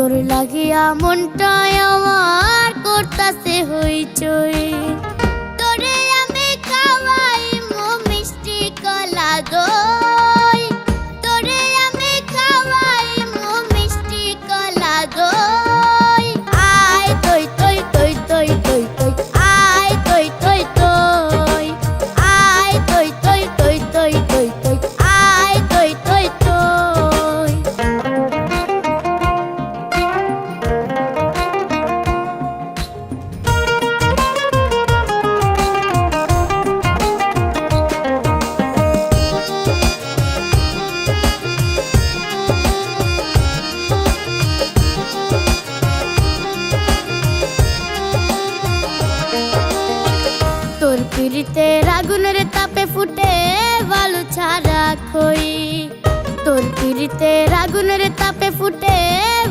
তোর লাগিয়া মনটায় আমার করতাছে হইচই। তোর পিড়িতে আগুনের তাপে ফুটে বালু ছাড়া খই। তোর পিড়িতে আগুনের তাপে ফুটে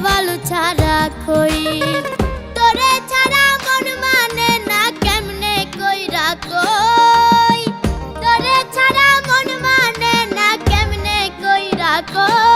বালু ছাড়া খই। তোরে ছাড়া মন মানে না কেমনে কই? তোরে ছাড়া মন মানে না কেমনে কই?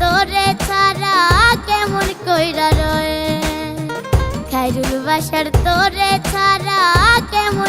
তোরে ছাড়া কেমন কইরা রয়ে? খাইরুল বাসার তোরে ছাড়া কেমন